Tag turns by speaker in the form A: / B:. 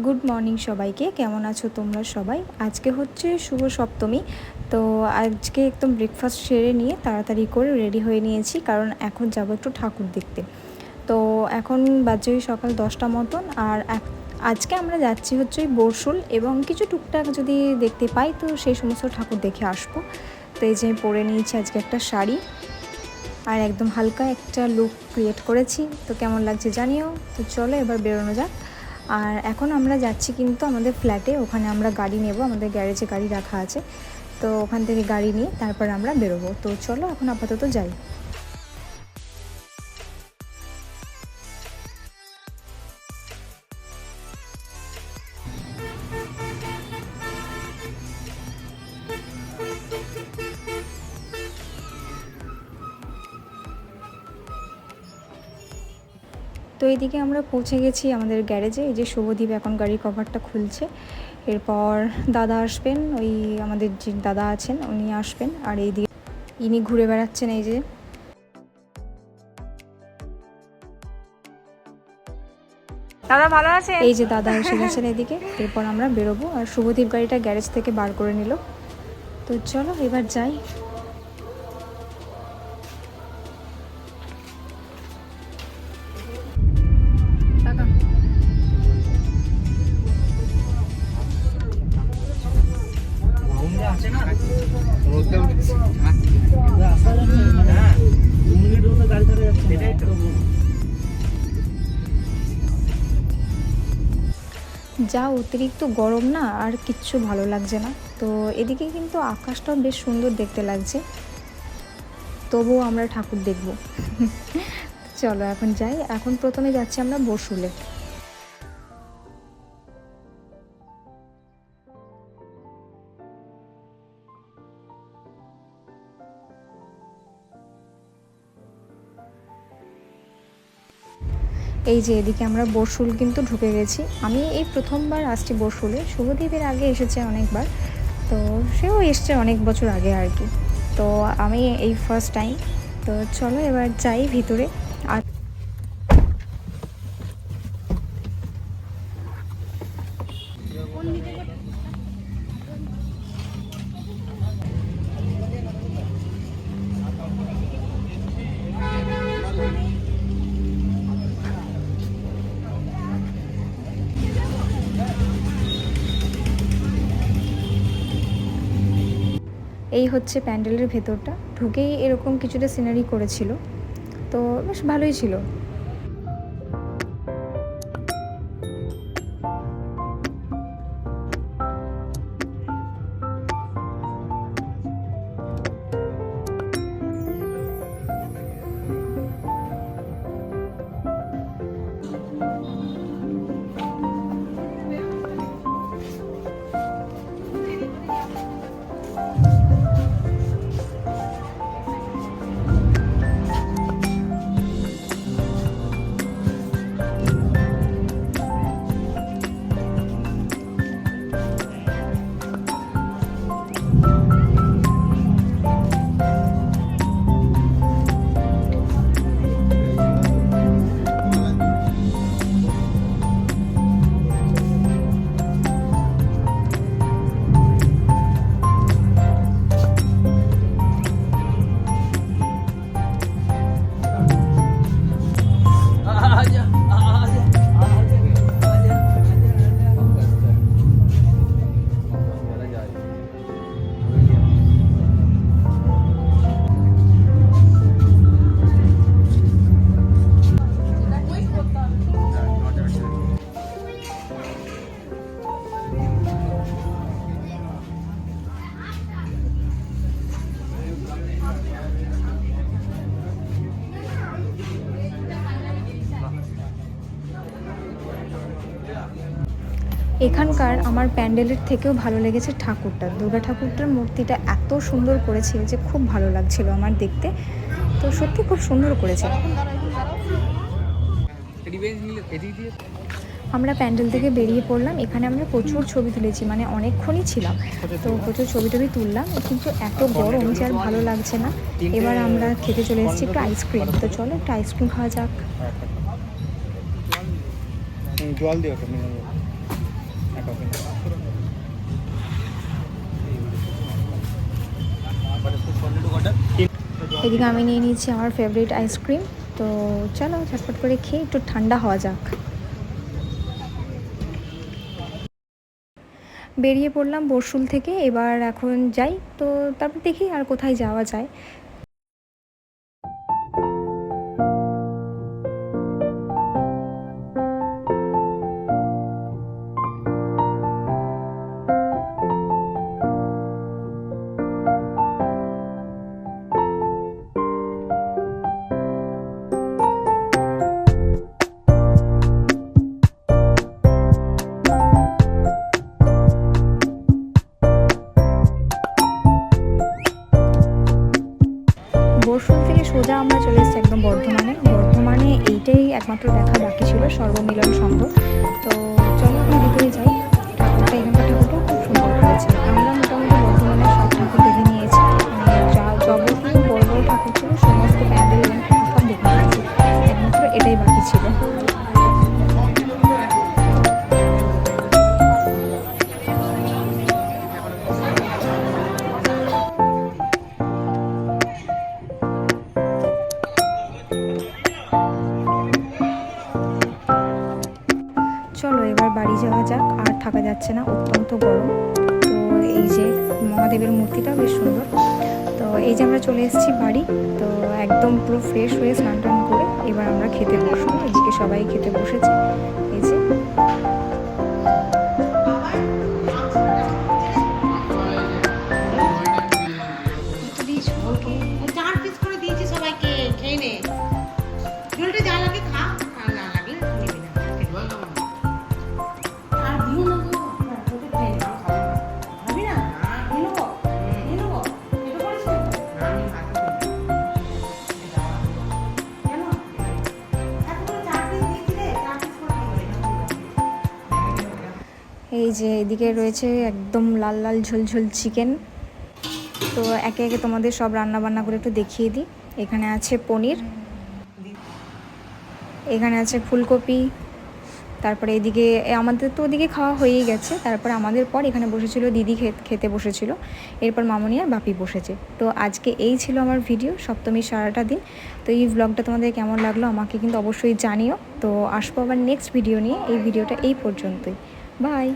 A: Good morning সবাইকে, কেমন আছো তোমরা সবাই? আজকে হচ্ছে শুভ সপ্তমী, তো আজকে একদম ব্রেকফাস্ট সেরে নিয়ে তাড়াতাড়ি করে রেডি হয়ে নিয়েছি, কারণ এখন যাব একটু ঠাকুর দেখতে। তো এখন বাজে সকাল দশটা মতন, আর আজকে আমরা যাচ্ছি হচ্ছে ওই বরশুল এবং কিছু টুকটাক যদি দেখতে পাই, তো সেই সমস্ত ঠাকুর দেখে আসব। তো এই যে আমি পরে নিয়েছি আজকে একটা শাড়ি, আর একদম হালকা একটা লুক ক্রিয়েট করেছি। তো কেমন লাগছে জানিও? তো চলো এবার বেরোনো যাক। আর এখন আমরা যাচ্ছি কিন্তু আমাদের ফ্ল্যাটে ওখানে আমরা গাড়ি নেব, আমাদের গ্যারেজে গাড়ি রাখা আছে। তো ওখান থেকে গাড়ি নিয়ে তারপর আমরা বেরোবো। তো চলো এখন আপাতত যাই। তো এইদিকে আমরা পৌঁছে গেছি আমাদের গ্যারেজে এই যে শুভদীপ এখন গাড়ির কভারটা খুলছে। এরপর দাদা আসবেন ওই আমাদের যে দাদা আছেন উনি আসবেন আর এই এইদিকে ইনি ঘুরে বেড়াচ্ছেন এই যে।
B: দাদা ভালো আছে
A: এই যে দাদা এসে গেছেন এদিকে এরপর আমরা বেরোবো। আর শুভদীপ গাড়িটা গ্যারেজ থেকে বার করে নিল। তো চলো এবার যাই। যা অতিরিক্ত গরম না, আর কিচ্ছু ভালো লাগছে না। তো এদিকে কিন্তু আকাশটাও বেশ সুন্দর দেখতে লাগছে। তবুও আমরা ঠাকুর দেখব। চলো এখন যাই। এখন প্রথমে যাচ্ছি আমরা বসুলে। এই যে এদিকে আমরা বরশুল কিন্তু ঢুকে গেছি। আমি এই প্রথমবার আসছি বরশুলে। শুভদ্বীপের আগে এসেছে অনেকবার। তো সেও এসছে অনেক বছর আগে আর কি। তো আমি এই ফার্স্ট টাইম তো চলো এবার যাই ভিতরে। আর এই হচ্ছে প্যান্ডেলের ভেতরটা। ঢুকেই এরকম কিছুটা সিনারি করেছিল। তো বেশ ভালোই ছিল। এখানকার আমার প্যান্ডেলের থেকেও ভালো লেগেছে ঠাকুরটা। দুর্গা ঠাকুরটার মূর্তিটা এত সুন্দর করেছে যে খুব ভালো লাগছিল আমার দেখতে। তো সত্যি খুব সুন্দর করেছে। আমরা প্যান্ডেল থেকে বেরিয়ে পড়লাম। এখানে আমরা প্রচুর ছবি তুলেছি মানে অনেকক্ষণই ছিলাম। তো প্রচুর ছবি টবি তুললাম, কিন্তু এত গরম যে আর ভালো লাগছে না। এবার আমরা খেতে চলে এসেছি একটু আইসক্রিম তো চলো একটু আইসক্রিম খাওয়া যাক।
C: জল দিও
A: এদিকে আমি নিয়ে নিয়েছি আমার ফেভারিট আইসক্রিম তো চলো, ঝটপট করে খেয়ে একটু ঠান্ডা হওয়া যাক। বেরিয়ে পড়লাম বরশুল থেকে, এবার এখন যাই। তো তারপর দেখি আর কোথায় যাওয়া যায়। বর্ধমানে। বর্ধমানে এইটাই একমাত্র দেখা বাকি ছিল সর্বমিলন সংঘ। তো যাচ্ছে না, অত্যন্ত গরম। তো এই যে মহাদেবের মূর্তিটা বেশ সুন্দর। তো এই যে আমরা চলে এসেছি বাড়ি, তো একদম পুরো ফ্রেশ হয়ে স্নান টান করে এবার আমরা খেতে বসবো। এদিকে সবাই খেতে বসেছে। এই যে
C: যে
A: এদিকে রয়েছে একদম লাল লাল ঝোল ঝোল চিকেন। তো একে একে তোমাদের সব রান্না বান্না করে একটু দেখিয়ে দিই। এখানে আছে পনির, এখানে আছে ফুলকপি, তারপরে এদিকে আমাদের তো ওদিকে খাওয়া হয়েই গেছে। তারপরে আমাদের পর এখানে বসেছিল, দিদি খেতে বসেছিল। এরপর মামনি আর বাপি বসেছে। তো আজকে এই ছিল আমার ভিডিও সপ্তমীর সারাটা দিন। তো এই ব্লগটা তোমাদের কেমন লাগল আমাকে কিন্তু অবশ্যই জানিও। তো আসব আবার নেক্সট ভিডিও নিয়ে। এই ভিডিওটা এই পর্যন্তই। বাই